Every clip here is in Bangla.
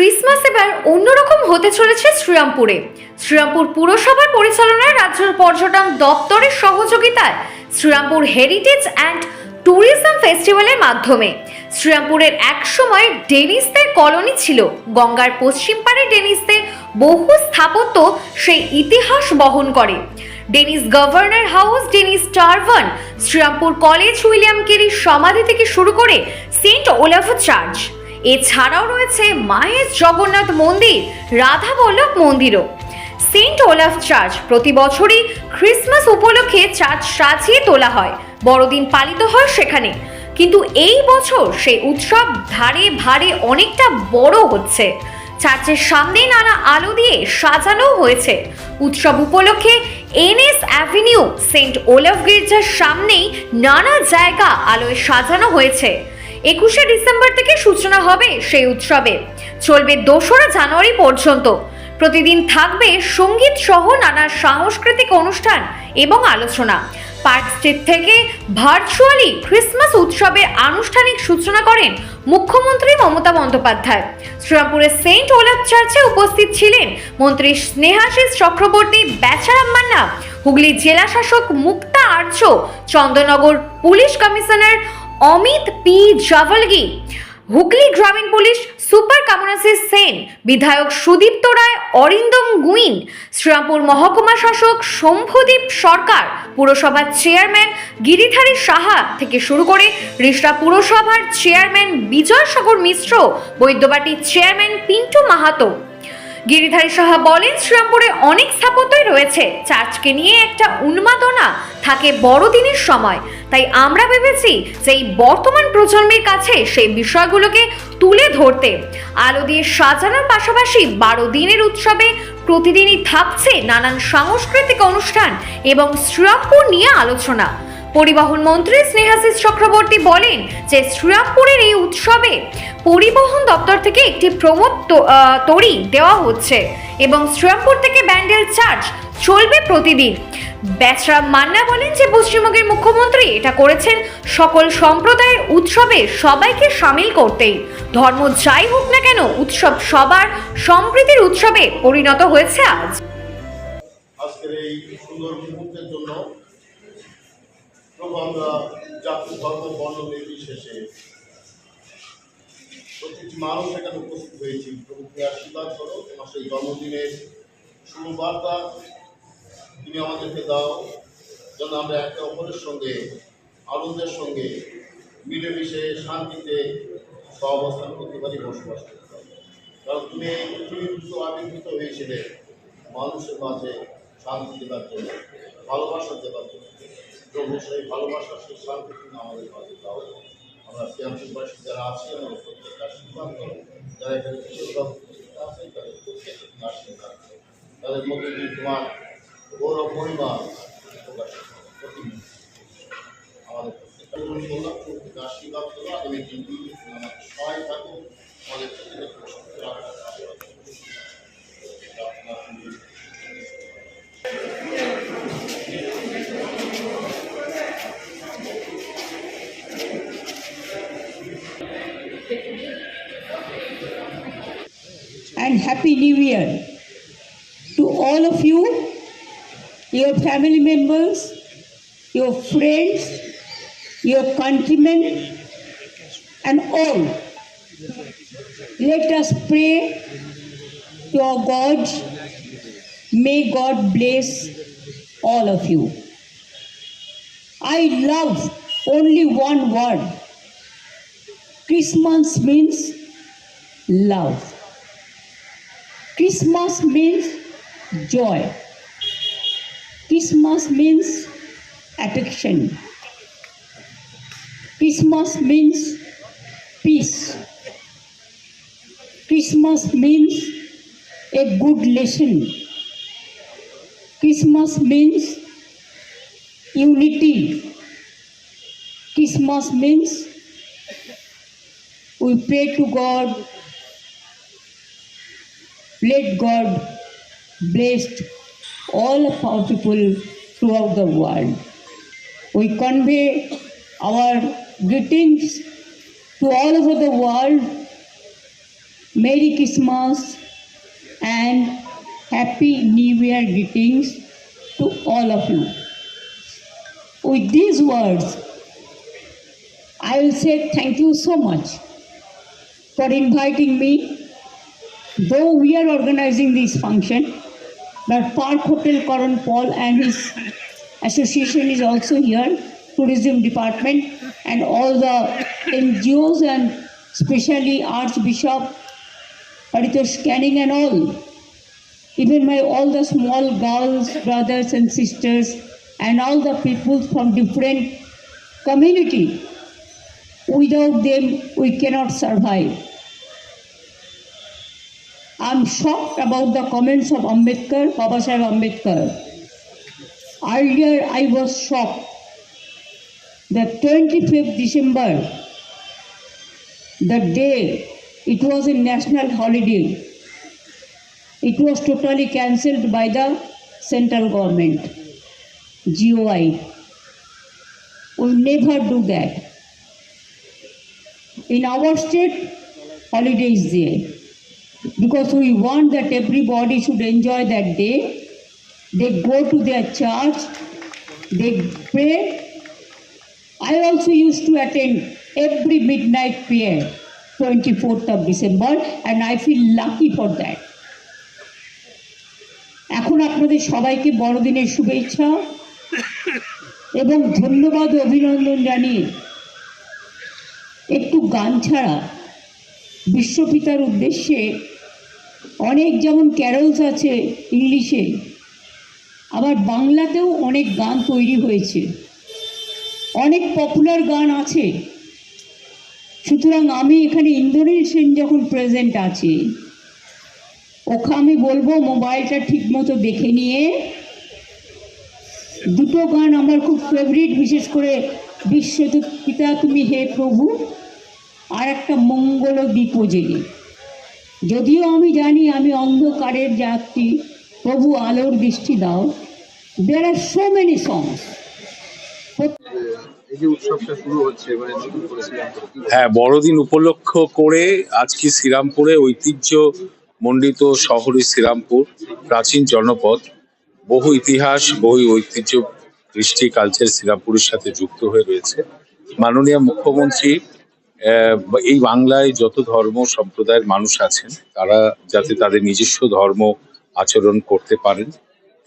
ক্রিসমাস এবার অন্যরকম হতে চলেছে শ্রীরামপুরে। শ্রীরামপুর পুরসভার পরিচালনায় রাজ্য পর্যটন দপ্তরের সহযোগিতায় শ্রীরামপুর হেরিটেজ অ্যান্ড ট্যুরিজম ফেস্টিভ্যালের মাধ্যমে। শ্রীরামপুরের একসময় ডেনিসদের কলোনি ছিল। গঙ্গার পশ্চিম পাড়ে ডেনিসদের বহু স্থাপত্য সেই ইতিহাস বহন করে। Danish governor house, Danish tavern, Serampore college William কেরির সমাধি থেকে শুরু করে সেন্ট ওলাভ চার্চ। এছাড়াও রয়েছে মাহেশ জগন্নাথ মন্দির, রাধা বল্লভ মন্দিরও। সেন্ট ওলাফ চার্চ প্রতি বছরই ক্রিসমাস উপলক্ষে চার্চ সাজিয়ে তোলা হয়। বড়দিন পালিত হয় সেখানে। কিন্তু এই বছর সেই উৎসব ধারে ভারে অনেকটা বড় হচ্ছে। চার্চের সামনে নানা আলো দিয়ে সাজানো হয়েছে। উৎসব উপলক্ষে এনএস অ্যাভিনিউ, সেন্ট ওলাফ গির্জার সামনেই নানা জায়গা আলোয় সাজানো হয়েছে। একুশে ডিসেম্বর থেকে সূচনা হবে সেই উৎসবে। চলবে দোসরা জানুয়ারি পর্যন্ত। প্রতিদিন থাকবে সংগীত সহ নানা সাংস্কৃতিক অনুষ্ঠান এবং আলোচনা। পার্ক স্ট্রিট থেকে ভার্চুয়ালি ক্রিসমাস উৎসবের আনুষ্ঠানিক সূচনা করেন মুখ্যমন্ত্রী মমতা বন্দ্যোপাধ্যায়। শ্রীরামপুরের সেন্ট ওলাফ চার্চে উপস্থিত ছিলেন মন্ত্রী স্নেহাশিস চক্রবর্তী বেচারাম মান্না, হুগলি জেলা শাসক Mukta Arya, Chandannagar police commissioner Amit P Javalgi. Hooghly গ্রামীণ পুলিশ সুপার কামনাসিস সেন। বিধায়ক সুদীপ্ত রায়, অরিন্দম গুইন। শ্রীরামপুর মহকুমা শাসক শম্ভুদীপ সরকার। পুরসভার চেয়ারম্যান গিরিধারী সাহা থেকে শুরু করে রিষড়া পুরসভার চেয়ারম্যান বিজয় সাগর মিশ্র, বৈদ্যবাটির চেয়ারম্যান পিন্টু মাহাতো। গিরিধারী সাহা বলেন, শ্রীরামপুরে অনেক স্থাপত্যই রয়েছে। চার্চকে নিয়ে একটা উন্মাদনা থাকে বড়দিনের সময়। তাই আমরা ভেবেছি এই বর্তমান প্রজন্মের কাছে সেই বিষয়গুলোকে তুলে ধরতে। আলো দিয়ে সাজানোর পাশাপাশি বারো দিনের উৎসবে প্রতিদিনই থাকছে নানান সাংস্কৃতিক অনুষ্ঠান এবং শ্রীরামপুর নিয়ে আলোচনা। পরিবহন মন্ত্রী স্নেহাশিস চক্রবর্তী বলেন যে শ্রীরামপুরের এই উৎসবে পরিবহন দপ্তর থেকে একটি প্রমোদ তো- আহ, তড়ি দেওয়া হচ্ছে এবং শ্রীরামপুর থেকে ব্যান্ডেল চার্জ চলবে প্রতিদিন। বেচরাম মান্না বলেন যে, পশ্চিমবঙ্গের মুখ্যমন্ত্রী এটা করেছেন সকল সম্প্রদায়ের উৎসবে সবাইকে সামিল করতেই। ধর্ম যাই হোক না কেন, উৎসব সবার সম্প্রীতির উৎসবে পরিণত হয়েছে আজ। আজকের এই সুন্দর মুহূর্তের জন্য আমরা জাতি ধর্ম বর্ণ নির্বিশেষে প্রতিটি মানুষ এখানে উপস্থিত হয়েছি। প্রভুকে আশীর্বাদ করো। তোমার সেই জন্মদিনের শুভ বার্তা তুমি আমাদেরকে দাও যেন আমরা একে অপরের সঙ্গে, আনন্দের সঙ্গে, মিলেমিশে, শান্তিতে সহাবস্থান করতে পারি, বসবাস করতে কারণ তুমি এই পৃথিবীর আবির্ভূত হয়েছিলে মানুষের মাঝে শান্তি দেবার জন্য, ভালোবাসা দেবার জন্য। প্রভু সেই ভালোবাসা, সেই শান্তি তুমি আমাদের মাঝে দাও। আমরা শ্যামসুবাসী যারা আছি, আমরা প্রত্যেকটা আশীর্বাদ করো। যারা এখানে বিশেষভাবে আছেন তাদের প্রত্যেককে তুমি আশীর্বাদ তাদের মধ্যে তোমার গৌরব পরিমাণ প্রকাশ করো প্রতিনিধি আমাদের প্রত্যেকটা বললাম প্রত্যেককে আশীর্বাদ করো আগামী দিনগুলি তুমি আমাদের সহায় থাকো আমাদের প্রত্যেককে সুস্থ রাখার আশীর্বাদ করো প্রার্থনা করি। and Happy New Year to all of you, your family members, your friends, your countrymen, and all. Let us pray to our God. May God bless all of you. I love only one word. Christmas means love. Christmas means joy. Christmas means attraction. Christmas means peace. Christmas means a good lesson. Christmas means unity. Christmas means we pray to God let God bless all of our people throughout the world. We convey our greetings to all over the world Merry Christmas and Happy New Year greetings to all of you. With these words, I will say thank you so much for inviting me. Though we are organizing this function, but Park Hotel Karan Paul and his association is also here, tourism department and all the NGOs and especially Archbishop Paritosh Canning and all. Even my all the small girls, brothers and sisters and all the people from different community. Without them, we cannot survive. I'm shocked about the comments of Ambedkar, Baba Sahib Ambedkar. Earlier, I was shocked. The 25th December, the day it was a national holiday, it was totally cancelled by the central government, GOI. We never do that. In our state, holiday is there because we want that everybody should enjoy that day. They go to their church, they pray. I also used to attend every midnight prayer, 24th of December, and I feel lucky for that. এখন আপনাদের সবাইকে বড়দিনের শুভেচ্ছা এবং ধন্যবাদ অভিনন্দন জানিয়ে একটু গান ছাড়া বিশ্বপিতার উদ্দেশ্যে অনেক যেমন ক্যারলস আছে ইংলিশে, আবার বাংলাতেও অনেক গান তৈরি হয়েছে। অনেক পপুলার গান আছে। সুতরাং আমি এখানে ইন্দোনেশিয়ান যখন প্রেজেন্ট আছি, ওকে আমি বলব মোবাইলটা ঠিক মতো দেখে নিয়ে। দুটো গান আমার খুব ফেভারিট বিশেষ করে বিশ্বজিৎ, পিতা তুমি হে প্রভু আর একটা মঙ্গল দ্বীপজেলি যদিও আমি জানি আমি অন্ধকারের যাত্রী প্রভু আলোর দৃষ্টি দাও। দেয়ার আর সো মেনি সংস এই যে উৎসবটা শুরু হচ্ছে এবারে নতুন করে হ্যাঁ বড়দিন উপলক্ষ করে আজকে শ্রীরামপুরে ঐতিহ্য মণ্ডিত শহরে শ্রীরামপুর প্রাচীন জনপদ। বহু ইতিহাস বহু ঐতিহ্য কৃষ্টি কালচার শ্রীরামপুরের সাথে যুক্ত হয়ে রয়েছে। মাননীয় মুখ্যমন্ত্রী এই বাংলায় যত ধর্ম সম্প্রদায়ের মানুষ আছেন, তারা যাতে তাদের নিজস্ব ধর্ম আচরণ করতে পারেন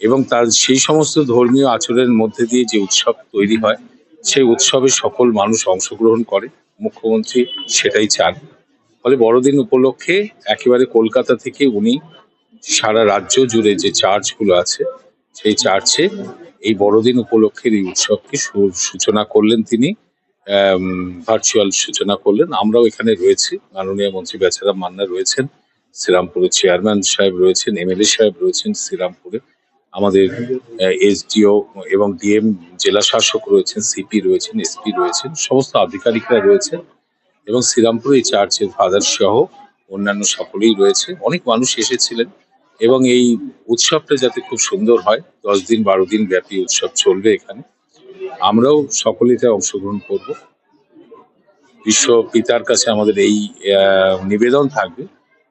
এবং তার সেই সমস্ত ধর্মীয় আচরণের মধ্যে দিয়ে যে উৎসব তৈরি হয়, সেই উৎসবে সকল মানুষ অংশগ্রহণ করে, মুখ্যমন্ত্রী সেটাই চান। ফলে বড়দিন উপলক্ষে একেবারে কলকাতা থেকে উনি সারা রাজ্য জুড়ে যে চার্চগুলো আছে, সেই চার্চে এই বড়দিন উপলক্ষের এই উৎসবকে সূচনা করলেন তিনি। ভার্চুয়াল সূচনা করলেন। আমরাও এখানে রয়েছি। মাননীয় মন্ত্রী বেচারাম মান্না রয়েছেন, শ্রীরামপুরের চেয়ারম্যান সাহেব রয়েছেন এমএলএ সাহেব রয়েছেন শ্রীরামপুরে। আমাদের এসডিও এবং ডিএম জেলা শাসক রয়েছেন সিপি রয়েছেন এসপি রয়েছেন, সমস্ত আধিকারিকরা রয়েছেন এবং শ্রীরামপুরে এই চার্চের ফাদার সহ অন্যান্য সকলেই রয়েছে। অনেক মানুষ এসেছিলেন এবং এই উৎসবটা যাতে খুব সুন্দর হয়, দশ দিন, বারো দিন ব্যাপী উৎসব চলবে এখানে। আমরাও সকলেতে অংশগ্রহণ করব। বিশ্ব পিতার কাছে আমাদের এই নিবেদন থাকবে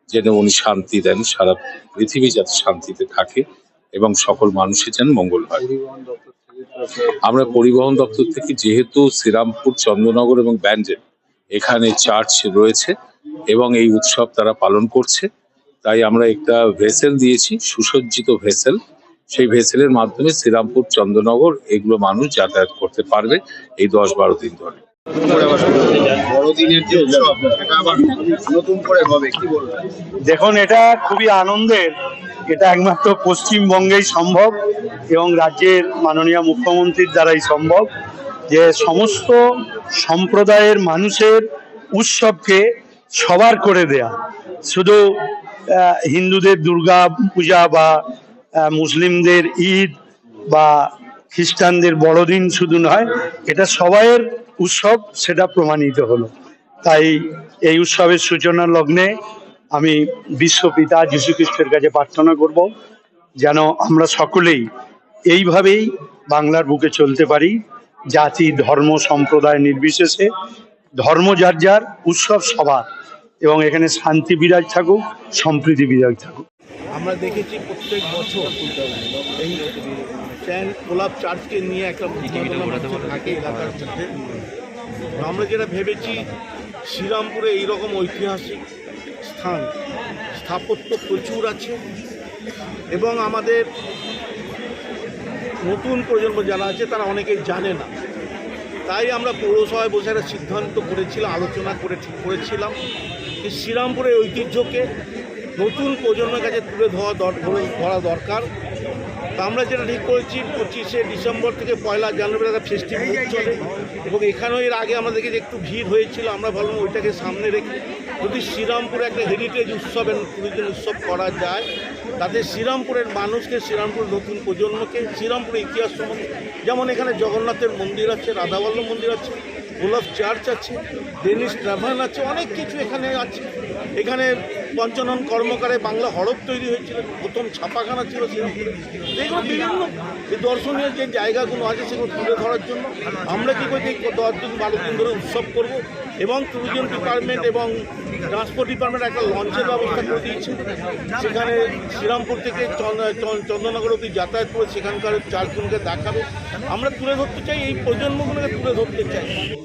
যেন উনি শান্তি দেন, সারা পৃথিবী যাতে শান্তিতে থাকে এবং সকল মানুষের যেন মঙ্গল হয়। আমরা পরিবহন দপ্তর থেকে যেহেতু শ্রীরামপুর, চন্দ্রনগর এবং ব্যান্ডেল এখানে চার্চ রয়েছে এবং এই উৎসব তারা পালন করছে, তাই আমরা একটা ভেসেল দিয়েছি, সুসজ্জিত ভেসেল। সেই ভেসেলের মাধ্যমে শ্রীরামপুর চন্দ্রনগর এগুলো মানুষ যাতায়াত করতে পারবে এই দশ বারো দিন ধরে। নতুন করে আবার শুরু হচ্ছে। বড়দিনের যে উৎসব সেটা আবার নতুন করে হবে কি বলবেন? দেখুন এটা খুবই আনন্দের। এটা একমাত্র পশ্চিমবঙ্গেই সম্ভব এবং রাজ্যের মাননীয় মুখ্যমন্ত্রীর দ্বারাই সম্ভব যে সমস্ত সম্প্রদায়ের মানুষের উৎসবকে সবার করে দেয়া। শুধু আহ, হিন্দুদের দুর্গা পূজা বা মুসলিমদের ঈদ বা খ্রিস্টানদের বড়দিন শুধু নয়, এটা সবাইয়ের উৎসব, সেটা প্রমাণিত হলো। তাই এই উৎসবের সূচনা লগ্নে আমি বিশ্বপিতা যীশু খ্রিস্টের কাছে প্রার্থনা করব যেন আমরা সকলেই এইভাবেই বাংলার বুকে চলতে পারি, জাতি, ধর্ম, সম্প্রদায় নির্বিশেষে। ধর্ম যার যার, উৎসব সবার। এবং এখানে শান্তি বিরাজ থাকুক, সম্প্রীতি বিরাজ থাকুক। আমরা দেখেছি প্রত্যেক বছর এই গোলাপ চার্চকে নিয়ে একটা থাকে এলাকার আমরা যেটা ভেবেছি, শ্রীরামপুরে এইরকম ঐতিহাসিক স্থান, স্থাপত্য প্রচুর আছে এবং আমাদের নতুন প্রজন্ম যারা আছে, তারা অনেকেই জানে না। তাই আমরা পৌরসভায় বসে একটা সিদ্ধান্ত করেছিলাম আলোচনা করে ঠিক করেছিলাম। শ্রীরামপুরের ঐতিহ্যকে নতুন প্রজন্মের কাছে তুলে ধরা ধরা দরকার। তা আমরা যেটা ঠিক করেছি, পঁচিশে ডিসেম্বর থেকে পয়লা জানুয়ারি একটা ফেস্টিভ্যাল চলে এবং এখানেও এর আগে আমাদেরকে যে একটু ভিড় হয়েছিল, আমরা ভাবলাম ওইটাকে সামনে রেখে যদি শ্রীরামপুরে একটা হেরিটেজ উৎসবের টুরিজম উৎসব করা যায়, তাতে শ্রীরামপুরের মানুষকে শ্রীরামপুরের নতুন প্রজন্মকে শ্রীরামপুরের ইতিহাস সম্বন্ধে যেমন এখানে জগন্নাথের মন্দির আছে, রাধাবল্লভ মন্দির আছে, গোলাপ চার্চ আছে ডেনিস ট্রাভান আছে, অনেক কিছু এখানে আছে। এখানে পঞ্চানন কর্মকারে বাংলা হরফ তৈরি হয়েছিল, প্রথম ছাপাখানা ছিল এগুলো বিভিন্ন দর্শনীয় যে জায়গাগুলো আছে সেগুলো তুলে ধরার জন্য আমরা কী করছি দশ দিন, বারো দিন ধরে উৎসব করব এবং ট্যুরিজম ডিপার্টমেন্ট এবং ট্রান্সপোর্ট ডিপার্টমেন্ট একটা লঞ্চের ব্যবস্থা করে দিয়েছে। সেখানে শ্রীরামপুর থেকে চন্দ- চন্দ- চন্দননগর অব্দি যাতায়াত করে সেখানকার চারজনকে দেখাবে। আমরা তুলে ধরতে চাই, এই প্রজন্মগুলোকে তুলে ধরতে চাই।